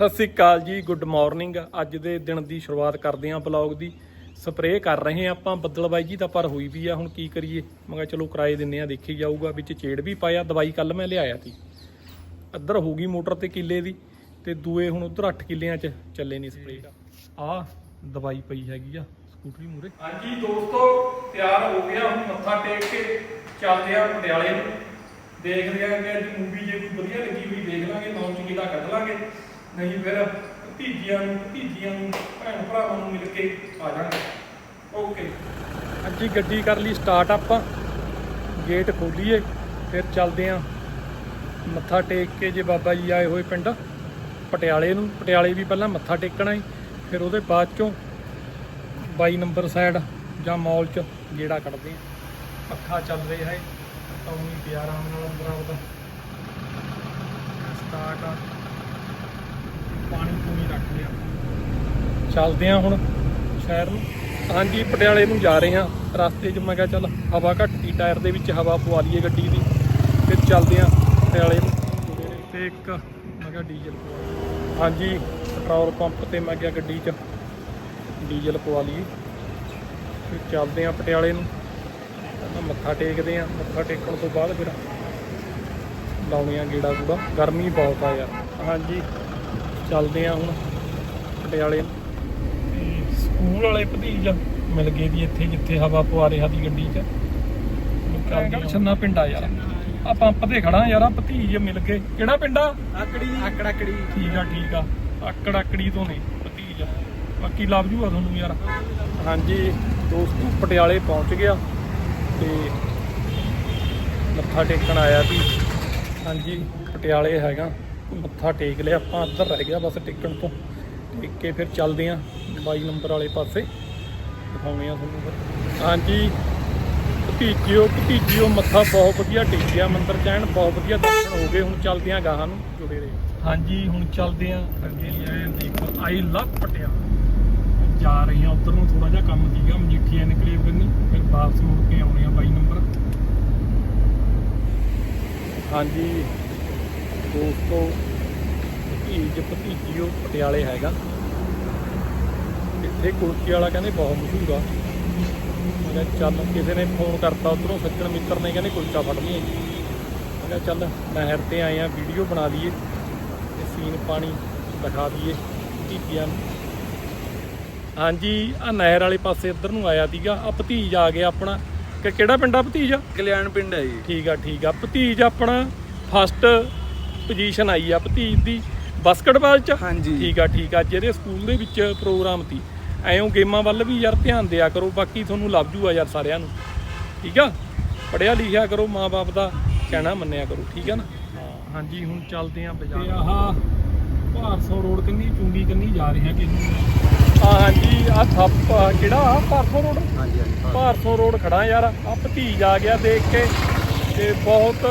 ਸਤਿ ਸ੍ਰੀ ਅਕਾਲ ਜੀ good morning ਅੱਜ ਦੇ ਦਿਨ ਦੀ ਸ਼ੁਰੂਆਤ ਕਰਦੇ ਆਂ ਬਲੌਗ ਦੀ। ਸਪਰੇਅ ਕਰ ਰਹੇ ਆਂ ਆਪਾਂ ਬੱਦਲਬਾਈ ਜੀ ਤਾਂ ਪਰ ਹੋਈ ਵੀ ਆ, ਹੁਣ ਕੀ ਕਰੀਏ? ਮੈਂ ਕਿਹਾ ਚਲੋ ਕਿਰਾਏ ਦਿੰਨੇ ਆ, ਦੇਖੀ ਜਾਊਗਾ, ਵਿੱਚ ਚੇੜ ਵੀ ਪਾਇਆ, ਦਵਾਈ ਕੱਲ ਮੈਂ ਲਿਆਇਆ ਸੀ। ਅੱਧਰ ਹੋ ਗਈ ਮੋਟਰ ਤੇ ਕਿੱਲੇ ਦੀ, ਤੇ ਦੂਏ ਹੁਣ ਉਧਰ 8 ਕਿੱਲਿਆਂ 'ਚ ਚੱਲੇ ਨਹੀਂ ਸਪਰੇਅ ਆ ਦਵਾਈ ਪਈ ਹੈਗੀ ਆ, ਸਕੂਟਰੀ ਮੂਰੇ ਹਾਂਜੀ ਦੋਸਤੋ, ਤਿਆਰ ਹੋ ਗਿਆ, ਹੁਣ ਮੱਥਾ ਟੇਕ ਕੇ ਚੱਲਦੇ ਆ ਪਟਿਆਲੇ ਨੂੰ। ਦੇਖਦੇ ਆ ਕਿ ਅੱਜ ਮੂਵੀ ਜੇ ਕੋਈ ਵਧੀਆ ਲੱਗੀ ਹੋਈ, ਦੇਖ ਲਾਂਗੇ ਲਾਂਚ ਕਿਹਦਾ ਕੱਢ ਲਾਂਗੇ। ਨਹੀਂ ਫਿਰ ਭਤੀਜੀਆਂ ਨੂੰ ਭਤੀਜੀਆਂ ਨੂੰ, ਭੈਣ ਭਰਾਵਾਂ ਨੂੰ ਮਿਲ ਕੇ ਆ ਜਾਣਗੇ। ਓਕੇ। ਅੱਜ ਹੀ ਗੱਡੀ ਕਰ ਲਈ ਸਟਾਰਟ ਆਪਾਂ। ਗੇਟ ਖੋਲੀਏ, ਫਿਰ ਚੱਲਦੇ ਆ। ਮੱਥਾ ਟੇਕ ਕੇ ਜੇ ਬਾਬਾ ਜੀ ਆਏ ਹੋਏ ਪਿੰਡ, ਪਟਿਆਲੇ ਨੂੰ। ਪਟਿਆਲੇ ਵੀ ਪਹਿਲਾਂ ਮੱਥਾ ਟੇਕਣਾ ਹੈ ਫਿਰ ਉਹਦੇ ਬਾਅਦ ਚੋਂ 22 ਨੰਬਰ ਸਾਈਡ ਜਾਂ ਮਾਲ 'ਚ ਗੇੜਾ ਕੱਢਦੇ ਆ। ਪੱਖਾ ਚੱਲ ਰਿਹਾ ਹੈ ਤਾਂ ਉਹੀ ਪਿਆ ਆਰਾਮ ਨਾਲ ਅੰਦਰ ਸਟਾਰਟ ਆ। ਪਾਣੀ ਪੂਣੀ ਰੱਖ ਲਿਆ। ਚੱਲਦੇ ਆ ਹੁਣ ਸ਼ਹਿਰ ਨੂੰ। ਹਾਂਜੀ, ਪਟਿਆਲੇ ਨੂੰ ਜਾ ਰਹੇ ਆ ਰਸਤੇ 'ਚ ਮੈਂ ਕਿਹਾ ਚੱਲ ਹਵਾ ਘੱਟ ਦੀ ਟਾਇਰ ਦੇ ਵਿੱਚ ਹਵਾ ਪਵਾ ਲਈਏ ਗੱਡੀ ਦੀ। ਫਿਰ ਚੱਲਦੇ ਆ ਪਟਿਆਲੇ ਨੂੰ। ਤੇ ਇੱਕ ਮੈਂ ਕਿਹਾ ਡੀਜ਼ਲ ਪਵਾ ਹਾਂਜੀ, ਪੈਟਰੋਲ ਪੰਪ ਤੇ ਮੈਂ ਕਿਹਾ ਗੱਡੀ 'ਚ ਡੀਜ਼ਲ ਪਵਾ ਲਈਏ। ਫਿਰ ਚੱਲਦੇ ਆ ਪਟਿਆਲੇ ਨੂੰ। ਪਹਿਲਾਂ ਮੱਥਾ ਟੇਕਦੇ ਆ ਮੱਥਾ ਟੇਕਣ ਤੋਂ ਬਾਅਦ ਫਿਰ ਲਾਉਣੇ ਆ ਗੇੜਾ ਗੂੜਾ ਗਰਮੀ ਬਹੁਤ ਆ ਯਾਰ। ਹਾਂਜੀ। ਚੱਲਦੇ ਆ ਹੁਣ ਪਟਿਆਲੇ। ਸਕੂਲ ਵਾਲੇ ਭਤੀਜ ਮਿਲ ਗਏ ਦੀ ਇੱਥੇ ਜਿੱਥੇ ਹਵਾ ਪਵਾ ਰਿਹਾ ਦੀ ਗੱਡੀ 'ਚ। ਛੰਨਾ ਪਿੰਡ ਆ ਯਾਰ। ਆ ਪੰਪ ਤੇ ਖੜਾ ਯਾਰ ਆ ਭਤੀਜ ਮਿਲ ਗਏ। ਕਿਹੜਾ ਪਿੰਡ? ਆ ਆਕੜੀ। ਆਕੜਾਕੜੀ। ਠੀਕ ਆ ਠੀਕ ਆ। ਆਕੜ ਆਕੜੀ ਤੋਂ ਨੇ ਭਤੀਜ। ਬਾਕੀ ਲੱਭ ਜੂਗਾ ਤੁਹਾਨੂੰ ਯਾਰ। ਹਾਂਜੀ ਦੋਸਤੋ ਪਟਿਆਲੇ ਪਹੁੰਚ ਗਿਆ ਤੇ ਮੱਥਾ ਟੇਕਣ ਆਇਆ ਸੀ ਹਾਂਜੀ ਪਟਿਆਲੇ ਹੈਗਾ। ਮੱਥਾ ਟੇਕ ਲਿਆ ਆਪਾਂ ਅੰਦਰ ਰਹਿ ਗਿਆ ਬਸ ਟੇਕਣ ਤੋਂ। ਟੇਕ ਕੇ ਫਿਰ ਚੱਲਦੇ ਆਂ 22 ਨੰਬਰ ਵਾਲੇ ਪਾਸੇ। ਦਿਖਾਉਣੇ ਆ ਤੁਹਾਨੂੰ ਫਿਰ। ਹਾਂਜੀ ਭਤੀਜਿਓ ਭਤੀਜਿਓ ਮੱਥਾ ਬਹੁਤ ਵਧੀਆ ਟੇਕਿਆ ਮੰਦਿਰ ਚ ਐਨ ਬਹੁਤ ਵਧੀਆ ਦਰਸ਼ਨ ਹੋ ਗਏ। ਹੁਣ ਚੱਲਦੇ ਆਂ ਗਾਹਾਂ ਨੂੰ ਜੁੜੇ ਰਹੇ। ਹਾਂਜੀ ਹੁਣ ਚੱਲਦੇ ਆਂ ਅੱਗੇ ਐ ਦੇਖੋ ਆਈ ਲਵ ਪਟਿਆਲਾ। ਜਾ ਰਹੇ ਆਂ ਉਧਰ ਨੂੰ ਥੋੜਾ ਜਿਹਾ ਕੰਮ ਸੀਗਾ ਮਜੀਠੀਆ ਨਿਕਲੀਵ ਕਰਨੀ ਫਿਰ ਵਾਪਸ ਮੁੜ ਕੇ ਆਉਣੇ ਆ 22 ਨੰਬਰ। ਹਾਂਜੀ। ਦੋਸਤੋ ਭਤੀਜ ਭਤੀਜਿਓ ਪਟਿਆਲੇ ਹੈਗਾ। ਇੱਥੇ ਕੁਲਚੇ ਵਾਲਾ ਕਹਿੰਦੇ ਬਹੁਤ ਮਸ਼ਹੂਰ ਆ। ਮੈਂ ਚੱਲ ਕਿਸੇ ਨੇ ਫੋਨ ਕਰਤਾ ਉਧਰੋਂ ਸੱਜਣ ਮਿੱਤਰ ਨੇ ਕਹਿੰਦੇ ਕੁਲਚਾ ਫੜ ਲਈਏ ਮੈਂ ਚੱਲ ਨਹਿਰ ਤੇ ਆਏ ਆ ਵੀਡੀਓ ਬਣਾ ਲਈਏ ਤੇ ਸੀਨ ਪਾਣੀ ਦਿਖਾ ਦਈਏ ਭਤੀਜਿਆਂ ਨੂੰ। ਹਾਂਜੀ ਆ ਨਹਿਰ ਵਾਲੇ ਪਾਸੇ ਇੱਧਰ ਨੂੰ ਆਇਆ ਸੀਗਾ। ਆ ਭਤੀਜ ਆ ਗਿਆ ਆਪਣਾ। ਕਿ ਕਿਹੜਾ ਪਿੰਡ ਆ ਭਤੀਜ? ਕਲਿਆਣ ਪਿੰਡ ਹੈ ਜੀ। ਠੀਕ ਆ ਠੀਕ ਆ। ਭਤੀਜ ਆਪਣਾ ਫਸਟ ਪੋਜੀਸ਼ਨ ਆਈ ਆ ਭਤੀਜ ਦੀ ਬਾਸਕਟਬਾਲ ਚ। ਹਾਂਜੀ। ਠੀਕ ਆ ਠੀਕ ਆ। ਜਿਹੜੇ ਸਕੂਲ ਦੇ ਵਿੱਚ ਪ੍ਰੋਗਰਾਮ ਸੀ। ਐਂ ਗੇਮਾਂ ਵੱਲ ਵੀ ਯਾਰ ਧਿਆਨ ਦਿਆ ਕਰੋ ਬਾਕੀ ਤੁਹਾਨੂੰ ਲੱਭ ਜੂਗਾ ਯਾਰ ਸਾਰਿਆਂ ਨੂੰ। ਠੀਕ ਆ? ਪੜਿਆ ਲਿਖਿਆ ਕਰੋ ਮਾਪੇ ਦਾ ਕਹਿਣਾ ਮੰਨਿਆ ਕਰੋ ਠੀਕ ਆ ਨਾ? ਹਾਂਜੀ ਹੁਣ ਚੱਲਦੇ ਆਂ ਬਾਜ਼ਾਰ। ਤੇ ਆਹ ਭਾਰਸੋ ਰੋਡ ਕੰਨੀ ਚੁੰਗੀ ਕੰਨੀ ਜਾ ਰਹੇ ਹਾਂ ਕਿ ਆ ਹਾਂਜੀ ਆ ਥੱਪ ਕਿਹੜਾ? ਆ ਭਾਰਸੋ ਰੋਡ? ਹਾਂਜੀ ਹਾਂਜੀ ਭਾਰਸੋ। ਰੋਡ ਖੜਾ ਯਾਰ। ਆ ਭਤੀਜ ਆ ਗਿਆ ਦੇਖ ਕੇ। ਤੇ ਬਹੁਤ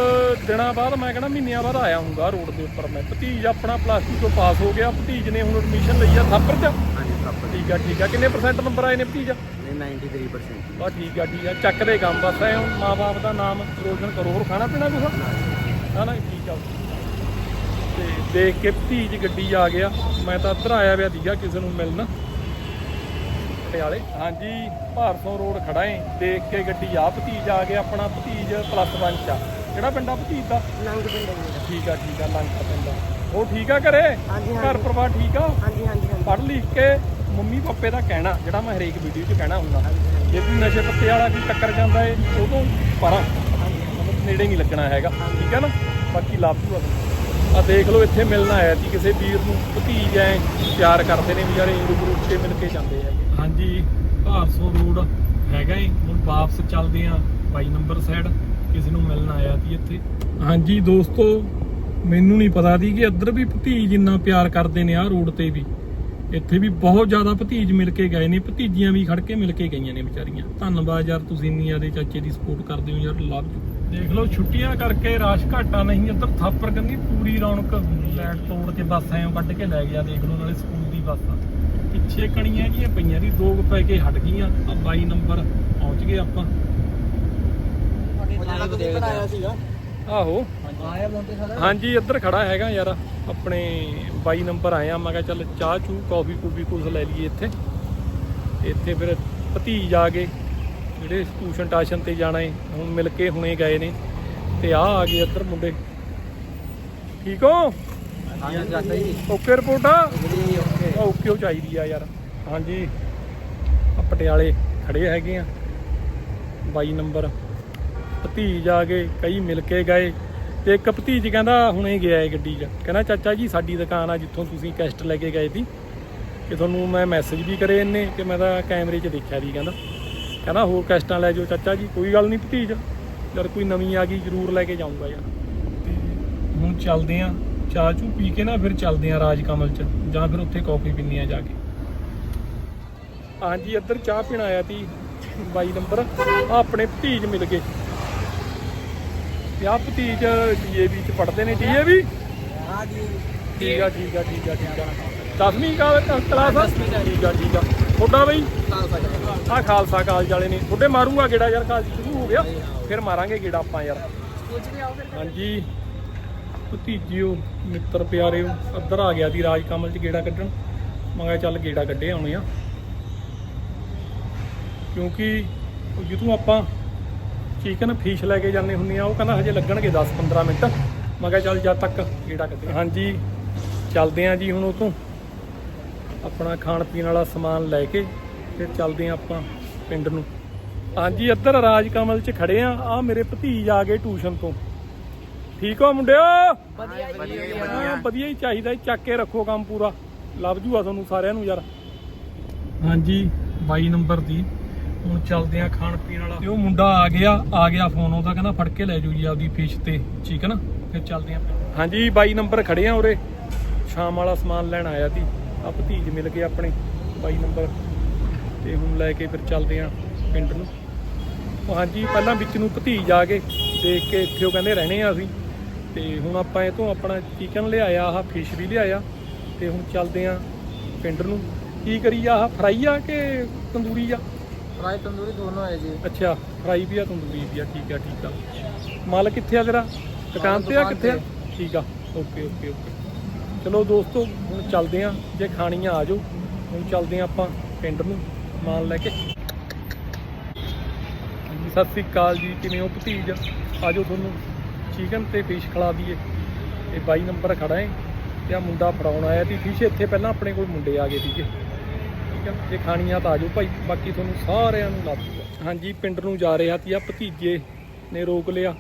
ਦਿਨਾਂ ਬਾਅਦ ਮੈਂ ਕਹਿੰਦਾ ਮਹੀਨਿਆਂ ਬਾਅਦ ਆਇਆ ਹੁੰਗਾ ਰੋਡ ਦੇ ਉੱਪਰ ਮੈਂ। ਭਤੀਜ ਆਪਣਾ ਪਲੱਸ 2 ਤੋਂ ਪਾਸ ਹੋ ਗਿਆ ਭਤੀਜ ਨੇ ਹੁਣ ਐਡਮਿਸ਼ਨ ਲਈ ਆ ਥਾਪਰ ਚ। ਹਾਂਜੀ ਠੀਕ ਆ ਠੀਕ ਆ। ਕਿੰਨੇ ਪਰਸੈਂਟ ਨੰਬਰ ਆਏ ਨੇ ਭਤੀਜ? ਨਹੀਂ 93% ਬਾ ਠੀਕ ਆ ਠੀਕ ਆ। ਚੱਕ ਦੇ ਕੰਮ ਬਸ ਐ ਹੁਣ ਮਾਂ-ਬਾਪ ਦਾ ਨਾਮ ਰੋਸ਼ਨ ਕਰੋ। ਹੋਰ ਖਾਣਾ ਪੀਣਾ ਕੁਛ? ਨਾ ਨਾ ਠੀਕ ਆ। ਤੇ ਦੇਖ ਕੇ ਭਤੀਜ ਗੱਡੀ ਆ ਗਿਆ। ਮੈਂ ਤਾਂ ਇੱਧਰ ਆਇਆ ਵਿਆ ਦੀਗਾ ਕਿਸੇ ਨੂੰ ਮਿਲਣ। ਪਟਿਆਲੇ ਹਾਂਜੀ ਭਾਰਸੋਂ ਰੋਡ ਖੜਾ ਏ ਦੇਖ ਕੇ ਗੱਡੀ ਆ ਭਤੀਜ ਆ ਗਿਆ ਆਪਣਾ ਭਤੀਜ ਪਲੱਸ 1 ਚ ਆ। ਕਿਹੜਾ ਪਿੰਡ ਆ ਭਤੀਜ ਦਾ? ਲੰਗ ਪਿੰਡ ਹੈ ਜੀ। ਠੀਕ ਆ ਠੀਕ ਆ ਲੰਕਾ ਪਿੰਡ ਆ। ਉਹ ਠੀਕ ਆ ਘਰੇ? ਹਾਂਜੀ, ਘਰ। ਪਰਿਵਾਰ ਠੀਕ ਆ? ਹਾਂਜੀ ਹਾਂਜੀ ਪੜ੍ਹ ਲਿਖ ਕੇ ਮੰਮੀ ਪਾਪੇ ਦਾ ਕਹਿਣਾ ਜਿਹੜਾ ਮੈਂ ਹਰੇਕ ਵੀਡੀਓ 'ਚ ਕਹਿਣਾ ਹੁੰਦਾ। ਜੇ ਕੋਈ ਨਸ਼ੇ ਪੱਤੇ ਵਾਲਾ ਕੋਈ ਟੱਕਰ ਜਾਂਦਾ ਏ ਉਦੋਂ ਪਰਾਂ। ਮਤਲਬ ਨੇੜੇ ਨਹੀਂ ਲੱਗਣਾ ਹੈਗਾ। ਠੀਕ ਹੈ ਨਾ? ਬਾਕੀ ਲੱਭ ਆ। ਦੇਖ ਲਓ ਇੱਥੇ ਮਿਲਣ ਆਇਆ ਸੀ ਕਿਸੇ ਵੀਰ ਨੂੰ। ਭਤੀਜ ਐ ਪਿਆਰ ਕਰਦੇ ਨੇ ਵੀ ਯਾਰ ਇੰਗੂ ਗਰੁੱਪ ਤੇ ਮਿਲ ਕੇ ਜਾਂਦੇ ਹੈਗੇ। ਹਾਂਜੀ, ਭਾਰਸੋ ਰੋਡ ਹੈਗਾ ਏ। ਹੁਣ ਵਾਪਸ ਚੱਲਦੇ ਆ 22 ਨੰਬਰ ਸਾਈਡ ਕਿਸੇ ਨੂੰ ਮਿਲਣ ਆਇਆ ਸੀ ਇੱਥੇ। ਹਾਂਜੀ ਦੋਸਤੋ, ਮੈਨੂੰ ਨਹੀਂ ਪਤਾ ਸੀ ਕਿ ਇੱਧਰ ਵੀ ਭਤੀਜ ਇੰਨਾ ਪਿਆਰ ਕਰਦੇ ਨੇ ਆਹ ਰੋਡ ਤੇ ਵੀ। ਇੱਥੇ ਵੀ ਬਹੁਤ ਜ਼ਿਆਦਾ ਭਤੀਜ ਮਿਲ ਕੇ ਗਏ ਨੇ, ਭਤੀਜੀਆਂ ਵੀ ਖੜ ਕੇ ਮਿਲ ਕੇ ਗਈਆਂ ਨੇ ਵਿਚਾਰੀਆਂ। ਧੰਨਵਾਦ ਯਾਰ ਤੁਸੀਂ ਇੰਨੀ ਜ਼ਿਆਦਾ ਚਾਚੇ ਦੀ ਸਪੋਰਟ ਕਰਦੇ ਹੋ ਯਾਰ ਲਵ ਯੂ ਦੇਖ ਲਓ ਛੁੱਟੀਆਂ ਕਰਕੇ ਰਾਸ਼ ਘਾਟਾ ਨਹੀਂ ਇੱਧਰ ਥਾਪਰ ਕੰਨੀ ਪੂਰੀ ਰੌਣਕ ਲੈਟ ਤੋੜ ਕੇ ਬੱਸ ਐਂ ਕੱਢ ਕੇ ਲੈ ਗਿਆ ਦੇਖ ਲਓ ਨਾਲੇ ਸਕੂਲ ਦੀ ਬੱਸ। ਆ ਪਿੱਛੇ ਕਣੀਆਂ ਜੀਆਂ ਪਈਆਂ ਦੀ ਦੋ ਪੈ ਕੇ ਹਟ ਗਈਆਂ ਆ 22 ਨੰਬਰ ਪਹੁੰਚ ਗਏ ਆਪਾਂ। ਆਹੋ। ਹਾਂਜੀ। ਇੱਧਰ ਖੜਾ ਹੈਗਾ ਯਾਰ ਆਪਣੇ 22 ਨੰਬਰ ਆਇਆ ਮੈਂ ਕਿਹਾ ਚੱਲ ਚਾਹ ਚੂ ਕਾਫੀ ਕੂਫੀ ਕੁਛ ਲੈ ਲਈਏ ਇੱਥੇ। ਇੱਥੇ ਫਿਰ ਭਤੀਜ ਆ ਗਏ। ਜਿਹੜੇ ਟਿਊਸ਼ਨ ਟਾਸ਼ਨ ਤੇ ਜਾਣਾ ਏ ਹੁਣ ਮਿਲ ਕੇ ਹੁਣੇ ਗਏ ਨੇ। ਤੇ ਆ ਆ ਗਏ ਇੱਧਰ ਮੁੰਡੇ। ਠੀਕ ਹੋ? ਹਾਂ ਚਾਚਾ ਜੀ। ਓਕੇ ਰਿਪੋਰਟ ਆ? ਓਕੇ। ਓਕੇ ਉਹ ਚਾਹੀਦੀ ਆ ਯਾਰ। ਹਾਂਜੀ। ਆ ਪਟਿਆਲੇ ਖੜੇ ਹੈਗੇ ਆ। 22 ਨੰਬਰ। ਭਤੀਜ ਆ ਗਏ ਕਈ ਮਿਲ ਕੇ ਗਏ। ਤੇ ਇੱਕ ਭਤੀਜ ਕਹਿੰਦਾ ਹੁਣੇ ਗਿਆ ਏ ਗੱਡੀ 'ਚ। ਕਹਿੰਦਾ ਚਾਚਾ ਜੀ ਸਾਡੀ ਦੁਕਾਨ ਆ ਜਿੱਥੋਂ ਤੁਸੀਂ ਕੈਸਟ ਲੈ ਕੇ ਗਏ ਸੀ। ਕਿ ਤੁਹਾਨੂੰ ਮੈਂ ਮੈਸੇਜ ਵੀ ਕਰੇ ਇੰਨੇ ਕਿ ਮੈਂ ਤਾਂ ਕੈਮਰੇ 'ਚ ਦੇਖਿਆ ਦੀ ਕਹਿੰਦਾ। ਕਹਿੰਦਾ ਹੋਰ ਕੈਸਟਾਂ ਲੈ ਜਾਓ ਚਾਚਾ ਜੀ ਕੋਈ ਗੱਲ ਨਹੀਂ ਭਤੀਜ। ਜਦ ਕੋਈ ਨਵੀਂ ਆ ਗਈ ਜ਼ਰੂਰ ਲੈ ਕੇ ਜਾਊਂਗਾ ਯਾਰ। ਤੇ ਹੁਣ ਚੱਲਦੇ ਆ ਚਾਹ ਚੂ ਪੀ ਕੇ ਨਾ ਫਿਰ ਚੱਲਦੇ ਆ ਰਾਜ ਕਮਲ ਚ ਜਾਂ ਫਿਰ ਉੱਥੇ ਕਾਫੀ ਪੀਂਦੇ ਆ ਜਾ ਕੇ। ਹਾਂਜੀ ਇੱਧਰ ਚਾਹ ਪੀਣ ਆਇਆ ਤੀ 22 ਨੰਬਰ। ਆ ਆਪਣੇ ਭਤੀਜ ਮਿਲ ਗਏ। ਤੇ ਆ ਭਤੀਜ ਡੀਏਵੀ ਚ ਪੜ੍ਹਦੇ ਨੇ ਡੀਏਵੀ? ਹਾਂ ਜੀ। ਠੀਕ ਆ ਠੀਕ ਆ ਠੀਕ ਆ ਠੀਕ ਆ। 10ਵੀਂ ਕਲਾਸ ਆ? ਠੀਕ ਆ ਠੀਕ ਆ। ਤੁਹਾਡਾ ਬਈ? ਆ ਖਾਲਸਾ ਕਾਲਜ ਵਾਲੇ ਨੇ। ਤੁਹਾਡੇ ਮਾਰੂੰਗਾ ਗੇੜਾ ਯਾਰ ਕਾਲਜ ਸ਼ੁਰੂ ਹੋ ਗਿਆ। ਫਿਰ ਮਾਰਾਂਗੇ ਗੇੜਾ ਆਪਾਂ ਯਾਰ। ਹਾਂਜੀ। ਭਤੀਜਿਓ ਮਿੱਤਰ ਪਿਆਰਿਓ ਅੱਧਰ ਆ ਗਿਆ ਦੀ ਰਾਜ ਕਮਲ ਚ ਗੇੜਾ ਕੱਢਣ। ਮੈਂ ਕਿਹਾ ਚੱਲ ਗੇੜਾ ਕੱਢੇ ਆਉਣੇ ਆ। ਕਿਉਂਕਿ ਉਹ ਜਿੱਥੋਂ ਆਪਾਂ ਚਿਕਨ ਫਿਸ਼ ਲੈ ਕੇ ਜਾਂਦੇ ਹੁੰਦੇ ਆ ਉਹ ਕਹਿੰਦਾ ਹਜੇ ਲੱਗਣਗੇ 10-15 ਮਿੰਟ। ਮੈਂ ਕਿਹਾ ਚੱਲ ਜਦ ਤੱਕ ਗੇੜਾ ਕੱਢੇ। ਹਾਂਜੀ। ਚੱਲਦੇ ਆ ਜੀ ਹੁਣ ਉਹ ਤੋਂ ਆਪਣਾ ਖਾਣ ਪੀਣ ਵਾਲਾ ਸਮਾਨ ਲੈ ਕੇ ਫਿਰ ਚੱਲਦੇ ਆ ਆਪਾਂ ਪਿੰਡ ਨੂੰ। ਹਾਂਜੀ ਇੱਧਰ ਰਾਜ ਕਮਲ ਚ ਖੜੇ ਆ ਆ ਮੇਰੇ ਭਤੀਜ ਆ ਗਏ ਟਿਊਸ਼ਨ ਤੋਂ। ਠੀਕ ਹੋ ਮੁੰਡਿਓ? ਵਧੀਆ ਹਾਂ ਵਧੀਆ ਹੀ ਚਾਹੀਦਾ ਜੀ, ਚੱਕ ਕੇ ਰੱਖੋ ਕੰਮ ਪੂਰਾ। ਲੱਭ ਜੂਆ ਤੁਹਾਨੂੰ ਸਾਰਿਆਂ ਨੂੰ ਯਾਰ। ਹਾਂਜੀ 22 ਨੰਬਰ ਦੀ। ਹੁਣ ਚੱਲਦੇ ਆ ਖਾਣ ਪੀਣ ਵਾਲਾ। ਤੇ ਉਹ ਮੁੰਡਾ ਆ ਗਿਆ ਆ ਗਿਆ ਫੋਨ ਉਹਦਾ ਕਹਿੰਦਾ ਫੜ ਕੇ ਲੈ ਜਾਓ ਜੀ ਆਪਦੀ ਫਿਸ਼ ਤੇ। ਚਿਕਨ ਫਿਰ ਚੱਲਦੇ ਆ ਹਾਂਜੀ 22 ਨੰਬਰ ਖੜੇ ਆ ਉਰੇ। ਸ਼ਾਮ ਵਾਲਾ ਸਮਾਨ ਲੈਣ ਆਇਆ ਸੀ। ਆ ਭਤੀਜ ਮਿਲ ਗਏ ਆਪਣੇ 22 ਨੰਬਰ ਤੇ ਹੁਣ ਲੈ ਕੇ ਫਿਰ ਚੱਲਦੇ ਆ ਪਿੰਡ ਨੂੰ। ਉਹ ਹਾਂਜੀ ਪਹਿਲਾਂ ਵਿੱਚ ਨੂੰ ਭਤੀਜ ਆ ਗਏ ਦੇਖ ਕੇ ਇੱਥੇ ਉਹ ਕਹਿੰਦੇ ਰਹਿਣੇ ਆ ਅਸੀਂ। ਤੇ ਹੁਣ ਆਪਾਂ ਇਹ ਤੋਂ ਆਪਣਾ ਚਿਕਨ ਲਿਆਇਆ ਆਹ ਫਿਸ਼ ਵੀ ਲਿਆਇਆ ਤੇ ਹੁਣ ਚੱਲਦੇ ਆ ਪਿੰਡ ਨੂੰ। ਕੀ ਕਰੀ ਆ ਆਹ ਫਰਾਈ ਆ ਕਿ ਤੰਦੂਰੀ ਆ? ਫਰਾਈ ਤੰਦੂਰੀ ਦੋਨੋਂ ਹੈ ਜੀ। ਅੱਛਾ ਫਰਾਈ ਵੀ ਆ ਤੰਦੂਰੀ ਵੀ ਆ ਠੀਕ ਆ ਠੀਕ ਆ। ਮਾਲ ਕਿੱਥੇ ਆ ਤੇਰਾ? ਦੁਕਾਨ ਤੇ ਆ ਕਿੱਥੇ ਆ। ਠੀਕ ਆ ਓਕੇ ਓਕੇ ਓਕੇ। ਚਲੋ ਦੋਸਤੋ, ਹੁਣ ਚੱਲਦੇ ਆ ਜੇ ਖਾਣੀਆਂ ਆ ਜਾਓ। ਹੁਣ ਚੱਲਦੇ ਆ ਆਪਾਂ ਪਿੰਡ ਨੂੰ ਮਾਲ ਲੈ ਕੇ। ਹਾਂਜੀ, ਸਤਿ ਸ੍ਰੀ ਅਕਾਲ ਜੀ। ਕਿਵੇਂ ਹੋ ਭਤੀਜ? ਆਜੋ ਤੁਹਾਨੂੰ। ਚਿਕਨ ਤੇ ਫਿਸ਼ ਖਿਲਾ ਦਈਏ। ਤੇ 22 ਨੰਬਰ ਖੜਾ ਹੈ। ਤੇ ਆ ਮੁੰਡਾ ਫੜਾਉਣ ਆਇਆ ਸੀ। ਫਿਸ਼ ਇੱਥੇ ਪਹਿਲਾਂ ਆਪਣੇ ਕੋਲ ਮੁੰਡੇ ਆ ਗਏ ਸੀਗੇ। ਠੀਕ ਹੈ ਜੇ ਖਾਣੀਆਂ ਤਾਂ ਆਜੋ ਭਾਈ। ਬਾਕੀ ਤੁਹਾਨੂੰ ਸਾਰਿਆਂ ਨੂੰ ਲੱਭ ਹਾਂਜੀ, ਪਿੰਡ ਨੂੰ ਜਾ ਰਿਹਾ ਸੀ ਆ ਭਤੀਜੇ ਨੇ ਰੋਕ ਲਿਆ।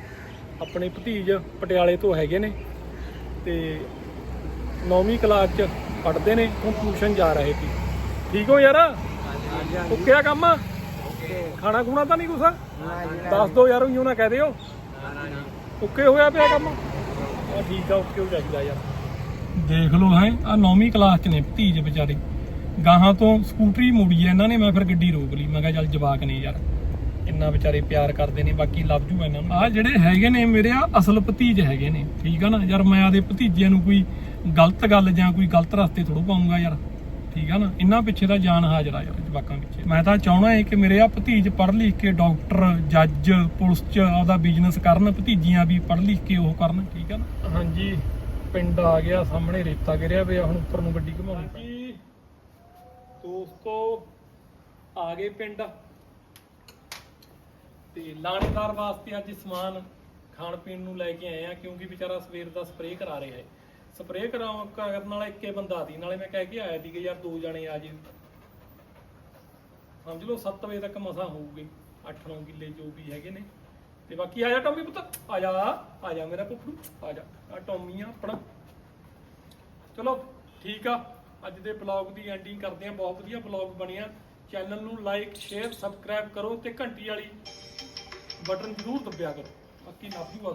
ਆਪਣੇ ਭਤੀਜ ਪਟਿਆਲੇ ਤੋਂ ਹੈਗੇ ਨੇ। ਤੇ 9ਵੀਂ ਕਲਾਸ ਚ ਪੜ੍ਹਦੇ ਨੇ, ਹੁਣ ਟਿਊਸ਼ਨ ਜਾ ਰਹੇ ਸੀ। ਠੀਕ ਹੋ ਯਾਰ? ਓਕੇ ਕੰਮ? ਖਾਣਾ ਖੂਣਾ ਤਾਂ ਨਹੀਂ ਕੁਛ? ਦੱਸ ਦੋ ਯਾਰ ਉਹਨੂੰ ਨਾ ਕਹਿ ਦਿਓ। ਓਕੇ ਹੋਇਆ ਪਿਆ ਕੰਮ? ਠੀਕ ਆ, ਓਕੇ ਹੋ ਚਾਹੀਦਾ ਯਾਰ। ਦੇਖ ਲਓ ਹੈ ਆ 9ਵੀਂ ਕਲਾਸ ਚ ਨੇ ਭਤੀਜ ਵਿਚਾਰੇ। ਗਾਹਾਂ ਤੋਂ ਸਕੂਟਰੀ ਮੋੜੀ ਐ ਇਹਨਾਂ ਨੇ, ਮੈਂ ਫਿਰ ਗੱਡੀ ਰੋਕ ਲਈ। ਮੈਂ ਕਿਹਾ ਚੱਲ ਜਵਾਕ ਨੇ ਯਾਰ। ਇੰਨਾ ਵਿਚਾਰੇ ਪਿਆਰ ਕਰਦੇ ਨੇ, ਬਾਕੀ ਲੱਭ ਜੂ ਇਹਨਾਂ ਨੂੰ। ਆ ਜਿਹੜੇ ਹੈਗੇ ਨੇ ਮੇਰੇ ਆ ਅਸਲ ਭਤੀਜ ਹੈਗੇ ਨੇ। ਠੀਕ ਆ ਨਾ? ਯਾਰ ਮੈਂ ਆਦੇ ਭਤੀਜਿਆਂ ਨੂੰ ਕੋਈ ਗਲਤ ਗੱਲ ਜਾਂ ਕੋਈ ਗਲਤ ਰਸਤੇ ਥੋੜੂ ਪਾਉਂਗਾ ਯਾਰ। ਠੀਕ ਆ ਨਾ? ਇਹਨਾਂ ਪਿੱਛੇ ਤਾਂ ਜਾਨ ਹਾਜ਼ਰ ਆ ਯਾਰ ਜਵਾਕਾਂ ਪਿੱਛੇ ਮੈਂ ਤਾਂ ਚਾਹਣਾ ਹੈ ਕਿ ਮੇਰੇ ਆ ਭਤੀਜ ਪੜ੍ਹ ਲਿਖ ਕੇ ਡਾਕਟਰ ਜੱਜ ਪੁਲਿਸ 'ਚ ਆਪਦਾ ਬਿਜ਼ਨਸ ਕਰਨ ਭਤੀਜੀਆਂ ਵੀ ਪੜ੍ਹ ਲਿਖ ਕੇ ਉਹ ਕਰਨ ਠੀਕ ਆ ਨਾ? ਹਾਂਜੀ ਪਿੰਡ ਆ ਗਿਆ ਸਾਹਮਣੇ ਰੇਤਾ ਗਿਰਿਆ ਪਿਆ ਹੁਣ ਉੱਪਰ ਨੂੰ ਗੱਡੀ ਘੁਮਾਉਣੀ ਪੈਣੀ। ਦੋਸਤੋ ਆ ਗਏ ਪਿੰਡ। ਤੇ ਲਾਣੇਦਾਰ ਵਾਸਤੇ ਅੱਜ ਸਮਾਨ ਖਾਣ ਪੀਣ ਨੂੰ ਲੈ ਕੇ ਆਏ ਆ ਕਿਉਂਕਿ ਵਿਚਾਰਾ ਸਵੇਰ ਦਾ ਸਪਰੇਅ ਕਰਾ ਰਿਹਾ ਹੈ। ਸਪਰੇਅ ਕਰਾਉਣ ਕਰਨ ਵਾਲਾ ਇੱਕੇ ਬੰਦਾ ਸੀ, ਨਾਲੇ ਮੈਂ ਕਹਿ ਕੇ ਆਇਆ ਸੀ ਕਿ ਯਾਰ ਦੋ ਜਣੇ ਆ ਜੇ। ਸਮਝ ਲਓ 7 ਵਜੇ ਤੱਕ ਮਸਾ ਹੋਊਗੇ 8-9 ਕਿੱਲੇ ਜੋ ਵੀ ਹੈਗੇ ਨੇ। ਤੇ ਬਾਕੀ ਆ ਜਾ ਟੌਮੀ ਪੁੱਤ, ਆ ਜਾ ਆ ਜਾ ਮੇਰਾ ਪੁੱਪੜੂ ਆ ਜਾ, ਆ ਟੌਮੀ ਆ ਆਪਣਾ। ਚਲੋ, ਠੀਕ ਆ, ਅੱਜ ਦੇ ਬਲੌਗ ਦੀ ਐਂਡਿੰਗ ਕਰਦੇ ਆ ਬਹੁਤ ਵਧੀਆ ਬਲੌਗ ਬਣਿਆ ਚੈਨਲ ਨੂੰ ਲਾਈਕ ਸ਼ੇਅਰ ਸਬਸਕ੍ਰਾਈਬ ਕਰੋ ਤੇ ਘੰਟੀ ਵਾਲੀ ਬਟਨ ਜ਼ਰੂਰ ਦਬਿਆ ਕਰੋ। ਬਾਕੀ ਲਵ ਯੂ